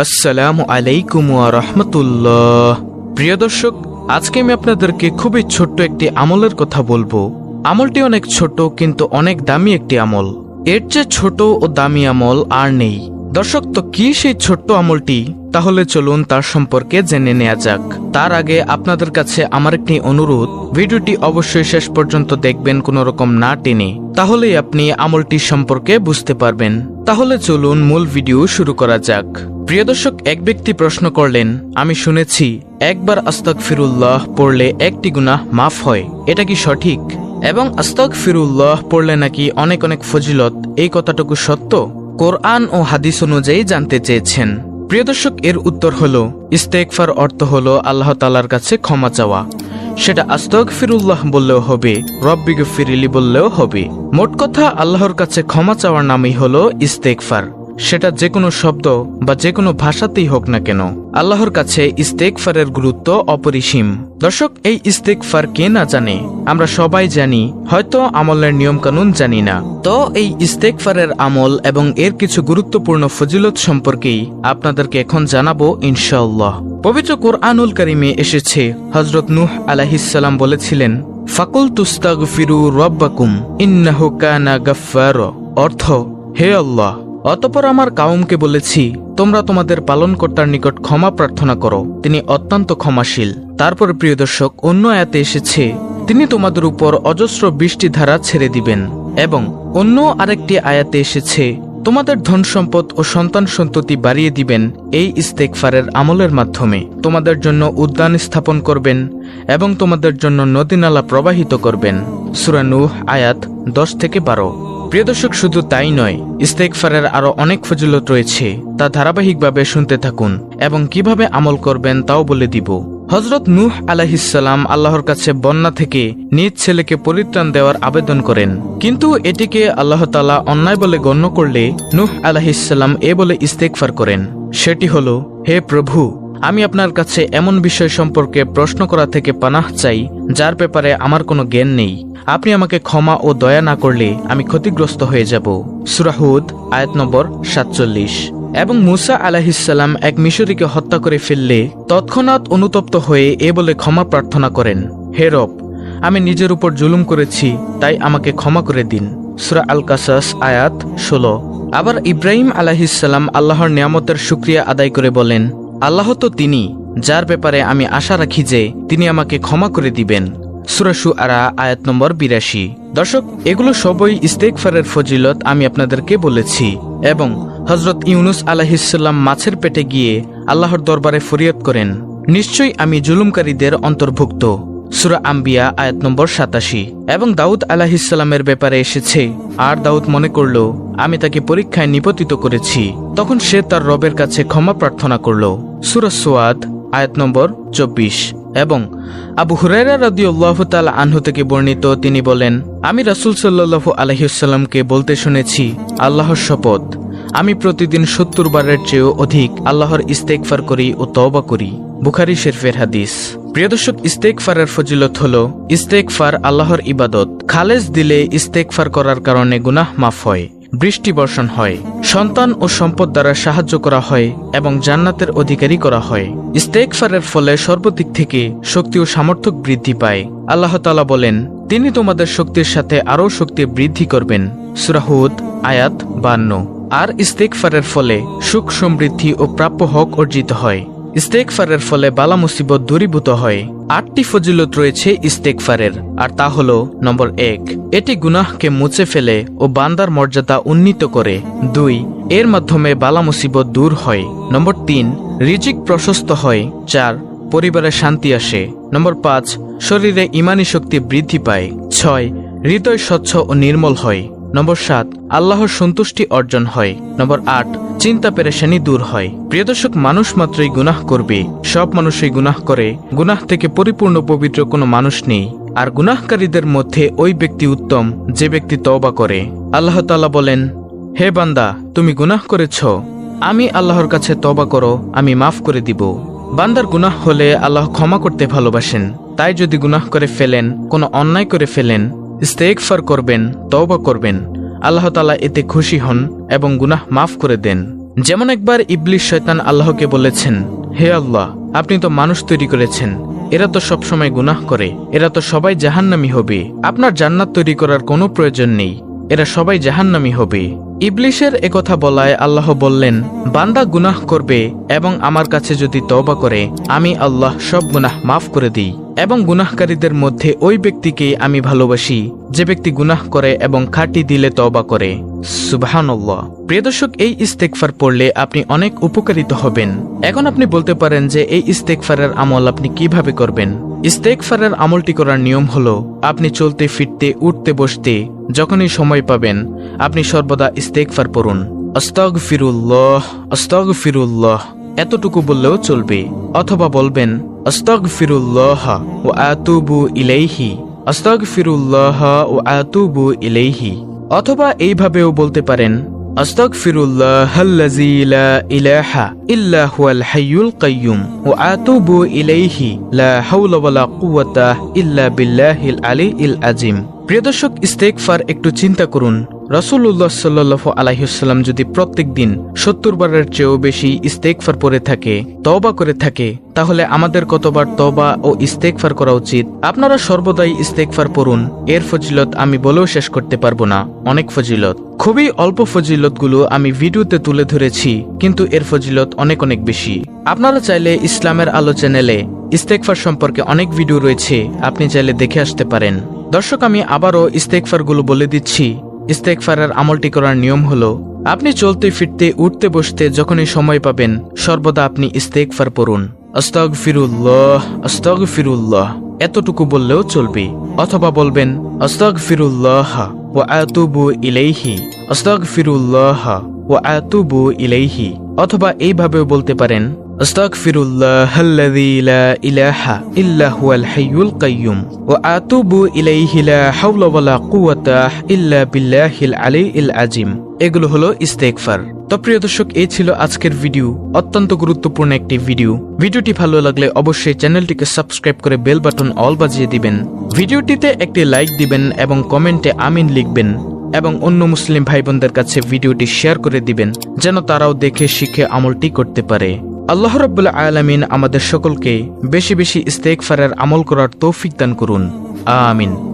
আসসালামু আলাইকুম রহমতুল্লাহ। প্রিয় দর্শক, আজকে আমি আপনাদেরকে খুবই ছোট্ট একটি আমলের কথা বলব। আমলটি অনেক ছোট, কিন্তু অনেক দামি একটি আমল। এর চেয়ে ছোট ও দামি আমল আর নেই। দর্শক, তো কি সেই ছোট্ট আমলটি? তাহলে চলুন তার সম্পর্কে জেনে নেওয়া যাক। তার আগে আপনাদের কাছে আমার একটি অনুরোধ, ভিডিওটি অবশ্যই শেষ পর্যন্ত দেখবেন, কোনো রকম না টেনে। তাহলেই আপনি আমলটি সম্পর্কে বুঝতে পারবেন। তাহলে চলুন মূল ভিডিও শুরু করা যাক। প্রিয় দর্শক, এক ব্যক্তি প্রশ্ন করলেন, আমি শুনেছি, একবার আস্তক ফিরুল্লাহ পড়লে একটি গুনাহ মাফ হয়, এটা কি সঠিক? এবং আস্তক ফিরুল্লাহ পড়লে নাকি অনেক অনেক ফজিলত, এই কথাটুকু সত্য? কোরআন ও হাদিস অনুযায়ী জানতে চেয়েছেন। প্রিয় দর্শক, এর উত্তর হল ইস্তেকফার অর্থ হল আল্লাহ তালার কাছে ক্ষমা চাওয়া। সেটা আস্তক ফিরুল্লাহ বললেও হবে রব্বিগ ফিরিলি বললেও হবে। মোট কথা আল্লাহর কাছে ক্ষমা চাওয়ার নামই হল ইস্তেকফার সেটা যে কোনো শব্দ বা যে কোনো ভাষাতেই হোক না কেন, আল্লাহর কাছে ইস্তেকফারের গুরুত্ব অপরিসীম। দর্শক, এই ইস্তেকফার কে না জানে? আমরা সবাই জানি, হয়তো আমলের নিয়ম কানুন জানি না। তো এই ইস্তেকফারের আমল এবং এর কিছু গুরুত্বপূর্ণ ফজিলত সম্পর্কেই আপনাদেরকে এখন জানাব ইনশাআল্লাহ। পবিত্র কোরআনুল কারিমে এসেছে। হজরত নূহ আলাহিসাল্লাম বলেছিলেন ফাকুল তুস্তাগ ফিরু রব্বাকুম, ইন্নাহু কানা গাফফার। অর্থ, হে আল্লাহ, অতপর আমার কাউমকে বলেছি, তোমরা তোমাদের পালনকর্তার নিকট ক্ষমা প্রার্থনা করো। তিনি অত্যন্ত ক্ষমাশীল। তারপর প্রিয় দর্শক, অন্য আয়াতে এসেছে, তিনি তোমাদের উপর অজস্র বৃষ্টি ধারা ছেড়ে দিবেন। এবং অন্য আরেকটি আয়াতে এসেছে তোমাদের ধন সম্পদ ও সন্তান সন্ততি বাড়িয়ে দিবেন এই ইস্তেকফারের আমলের মাধ্যমে। তোমাদের জন্য উদ্যান স্থাপন করবেন এবং তোমাদের জন্য নদীনালা প্রবাহিত করবেন। সুরানুহ আয়াত দশ থেকে বারো। প্রিয় দর্শক, শুধু তাই নয় ইস্তেকফারের আরও অনেক ফজিলত রয়েছে, তা ধারাবাহিকভাবে শুনতে থাকুন এবং কীভাবে আমল করবেন তাও বলে দিব। হজরত নূহ আলাহিসাল্লাম আল্লাহর কাছে বন্যা থেকে নিজ ছেলেকে পরিত্রাণ দেওয়ার আবেদন করেন। কিন্তু এটিকে আল্লাহ তালা অন্যায় বলে গণ্য করলে নূহ আলাহিসাল্লাম এ বলে ইস্তেকফার করেন। সেটি হল, হে প্রভু, আমি আপনার কাছে এমন বিষয় সম্পর্কে প্রশ্ন করা থেকে পানাহ চাই, যার ব্যাপারে আমার কোনো জ্ঞান নেই। আপনি আমাকে ক্ষমা ও দয়া না করলে আমি ক্ষতিগ্রস্ত হয়ে যাব। সুরাহুদ আয়াত নম্বর সাতচল্লিশ। এবং মুসা আলাহিসাল্লাম এক মিশরীকে হত্যা করে ফেললে তৎক্ষণাৎ অনুতপ্ত হয়ে এ বলে ক্ষমা প্রার্থনা করেন, হে রব, আমি নিজের উপর জুলুম করেছি, তাই আমাকে ক্ষমা করে দিন। সুরা আল কাসাস আয়াত ষোলো। আবার ইব্রাহিম আলাহিসাল্লাম আল্লাহর নিয়ামতের সুক্রিয়া আদায় করে বলেন, আল্লাহ তো তিনি, যার ব্যাপারে আমি আশা রাখি যে তিনি আমাকে ক্ষমা করে দিবেন। সুরাসু আরা আয়াত নম্বর বিরাশি। দর্শক, এগুলো সবই ইস্তেকফারের ফজিলত আমি আপনাদেরকে বলেছি। এবং হজরত ইউনুস আলাহিসাল্লাম মাছের পেটে গিয়ে আল্লাহর দরবারে ফরিয়াদ করেন, নিশ্চয়ই আমি জুলুমকারীদের অন্তর্ভুক্ত। সুরা আম্বিয়া, আয়াত নম্বর সাতাশি। এবং দাউদ আলাহিসাল্লামের ব্যাপারে এসেছে, আর দাউদ মনে করল, আমি তাকে পরীক্ষায় নিপতিত করেছি। তখন সে তার রবের কাছে ক্ষমা প্রার্থনা করল। সুরা সোয়াদ, আয়াত নম্বর চব্বিশ। এবং আবু হুরাইরা রাদি আল্লাহ তাল আনহু থেকে বর্ণিত, তিনি বলেন, আমি রাসুল সাল্লাহু আলহিউসাল্লামকে বলতে শুনেছি, আল্লাহর শপথ। আমি প্রতিদিন সত্তর বারের চেয়েও অধিক আল্লাহর ইস্তেকফার করি ও তওবা করি। বুখারি শেরফের হাদিস। প্রিয় দর্শক ইস্তেকফারের ফজিলত হল ইস্তেকফার আল্লাহর ইবাদত। খালেজ দিলে ইস্তেকফার করার কারণে গুনাহ মাফ হয়। বৃষ্টি বর্ষণ হয়। সন্তান ও সম্পদ দ্বারা সাহায্য করা হয় এবং জান্নাতের অধিকারী করা হয়। ইস্তেকফারের ফলে সর্বদিক থেকে শক্তি ও সামর্থ্য বৃদ্ধি পায়। আল্লাহ তালা বলেন, তিনি তোমাদের শক্তির সাথে আরও শক্তি বৃদ্ধি করবেন। সুরাহুদ আয়াত বান্ন। আর ইস্তেকফারের ফলে সুখ সমৃদ্ধি ও প্রাপ্য হক অর্জিত হয়। ইস্তেকফারের ফলে বালা মুসিবত দূরীভূত হয়। আটটি ফজিলত রয়েছে ইস্তেকফারের, আর তা হল, নম্বর এক, এটি গুনাহকে মুছে ফেলে ও বান্দার মর্যাদা উন্নীত করে। দুই, এর মাধ্যমে বালা মুসিবত দূর হয়। নম্বর তিন, রিজিক প্রশস্ত হয়। চার, পরিবারে শান্তি আসে। নম্বর পাঁচ, শরীরে ইমানি শক্তি বৃদ্ধি পায়। ছয়, হৃদয় স্বচ্ছ ও নির্মল হয়। নম্বর সাত, আল্লাহর সন্তুষ্টি অর্জন হয়। নম্বর আট, চিন্তা পেরেশানি দূর হয়। প্রিয় দর্শক, মানুষ মাত্রই গুনাহ করবে। সব মানুষই গুনাহ করে। গুনাহ থেকে পরিপূর্ণ পবিত্র কোনো মানুষ নেই। আর গুনাহকারীদের মধ্যে ওই ব্যক্তি উত্তম, যে ব্যক্তি তওবা করে। আল্লাহ তাআলা বলেন, হে বান্দা, তুমি গুনাহ করেছ। আমি আল্লাহর কাছে তবা করো, আমি মাফ করে দিব। বান্দার গুনাহ হলে আল্লাহ ক্ষমা করতে ভালোবাসেন। তাই যদি গুনাহ করে ফেলেন, কোনো অন্যায় করে ফেলেন ইস্তেকফার করবেন, তওবা করবেন। আল্লাহ তালা এতে খুশি হন এবং গুনাহ মাফ করে দেন। যেমন একবার ইবলিশ শয়তান আল্লাহকে বলেছেন, হে আল্লাহ, আপনি তো মানুষ তৈরি করেছেন। এরা তো সবসময় গুনাহ করে, এরা তো সবাই জাহান্নামি হবে। আপনার জান্নাত তৈরি করার কোনো প্রয়োজন নেই। এরা সবাই জাহান্নামি হবে। ইবলিশের একথা বলায় আল্লাহ বললেন, বান্দা গুনাহ করবে এবং আমার কাছে যদি তওবা করে, আমি আল্লাহ সব গুনাহ মাফ করে দিই এবং গুনাহকারীদের মধ্যে ওই ব্যক্তিকে আমি ভালোবাসি, যে ব্যক্তি গুনাহ করে এবং খাঁটি দিলে তওবা করে। সুবহানাল্লাহ। প্রিয় দর্শক, এই ইস্তেকফার পড়লে আপনি অনেক উপকারিত হবেন। এখন আপনি বলতে পারেন যে এই ইস্তেকফারের আমল আপনি কীভাবে করবেন। ইস্তেকফারের আমলটি করার নিয়ম হল, আপনি চলতে, ফিরতে, উঠতে, বসতে, যখনই সময় পাবেন, আপনি সর্বদা ইস্তেকফার পড়ুন। অস্তগ ফিরুল্লাহ অস্তগ ফিরুল্লাহ এতটুকু বললেও চলবে। অথবা বলবেন অস্তগ ফিরুল্লাহ ও আতুবু ইলাইহি অস্তগ ফিরুল্লাহ ও আতুবু ইলাইহি। অথবা এইভাবেও বলতে পারেন আস্তাগফিরুল্লাহ আল্লাযী লা ইলাহা ইল্লা হুয়াল হাইয়ুল কাইয়্যুম ওয়া আতুবু ইলাইহি লা হাওলা ওয়ালা কুওয়াতা ইল্লা বিল্লাহিল আলিয়্যিল আযীম প্রিয় দর্শক ইস্তেগফার একটু চিন্তা করুন রাসূলুল্লাহ সাল্লাল্লাহু আলাইহি ওয়াসাল্লাম যদি প্রত্যেক দিন সত্তর বারের চেয়েও বেশি ইস্তেগফার পরে থাকে, তওবা করে থাকে, তাহলে আমাদের কতবার তওবা ও ইস্তেগফার করা উচিত? আপনারা সর্বদাই ইস্তেগফার পড়ুন, এর ফজিলত আমি বলেও শেষ করতে পারব না, অনেক ফজিলত। খুবই অল্প ফজিলতগুলো আমি ভিডিওতে তুলে ধরেছি, কিন্তু এর ফজিলত অনেক অনেক বেশি। আপনারা চাইলে ইসলামের আলো চ্যানেলে ইস্তেকফার সম্পর্কে অনেক ভিডিও রয়েছে, আপনি চাইলে দেখে আসতে পারেন। দর্শক, আমি আবারও ইস্তেকফারগুলো বলে দিচ্ছি। ইস্তেকফারের আমলটি করার নিয়ম হলো, আপনি চলতে ফিরতে, উঠতে বসতে যখনই সময় পাবেন, সর্বদা আপনি ইস্তেকফার পড়ুন। আস্তাগ ফিরুল্লাহ আস্তাগ ফিরুল্লাহ এতটুকু বললেও চলবে। অথবা বলবেন আস্তাগ ফিরুল্লাহ ও আতুবু ইলেহি আস্তাগ ফিরুল্লাহ ও আতুবু ইলেহি অথবা এইভাবেও বলতে পারেন আস্তাগফিরুল্লাহ আল্লাযী লা ইলাহা ইল্লা হুয়াল হাইয়ুল কাইয়্যুম ওয়া আতুবু ইলাইহি লা হাওলা ওয়ালা কুওয়াতা ইল্লা বিল্লাহিল আলিয়্যিল আযীম এগুলো হলো ইস্তেগফার। তো প্রিয় দর্শক, এই ছিল আজকের ভিডিও, অত্যন্ত গুরুত্বপূর্ণ একটি ভিডিও। ভিডিওটি ভালো লাগলে অবশ্যই চ্যানেলটিকে সাবস্ক্রাইব করে বেল বাটন অল বাজিয়ে দিবেন। ভিডিওটিতে একটি লাইক দিবেন এবং কমেন্টে আমিন লিখবেন এবং অন্য মুসলিম ভাই বোনদের কাছে ভিডিওটি শেয়ার করে দিবেন, যেন তারাও দেখে শিখে আমলটি করতে পারে। আল্লাহ রব্বুল্লা আলমিন আমাদের সকলকে বেশি বেশি ইস্তেকফারের আমল করার তৌফিক দান করুন। আমিন।